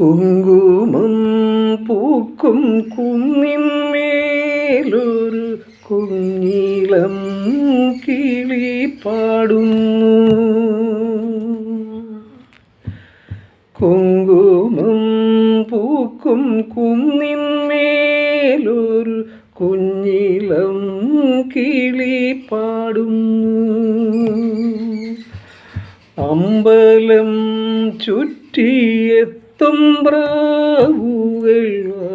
കുങ്കുമം പൂക്കും കുന്നിന്മേലൊരു കുഞ്ഞിളം കിളി പാടുന്നു. കുങ്കുമം പൂക്കും കുന്നിന്മേലൊരു കുഞ്ഞിളം കിളി പാടുന്നു. അമ്പലം ചുറ്റിയെത്തും പ്രാവുകൾ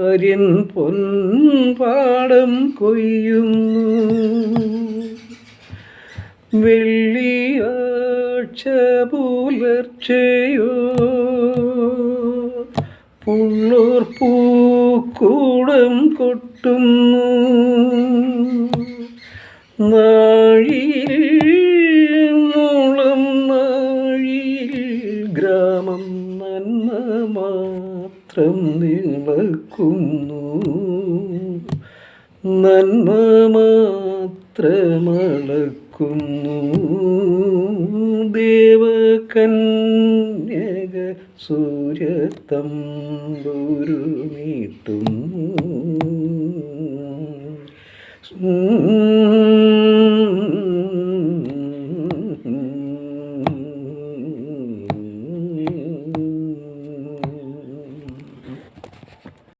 ആര്യൻ പൊൻപാടം കൊയ്യുന്നു. വെള്ളിയാഴ്ച പുലർച്ചയോ പുള്ളൂർ പൂക്കൂടം കൊട്ടുന്നു. നാഴിയിൽ നന്മ മാത്രം നിളക്കുന്നു. നന്മ മാത്രമളക്കുന്നു. ദേവകന്യക സൂര്യത്തമ്പുരു നീട്ടുന്നു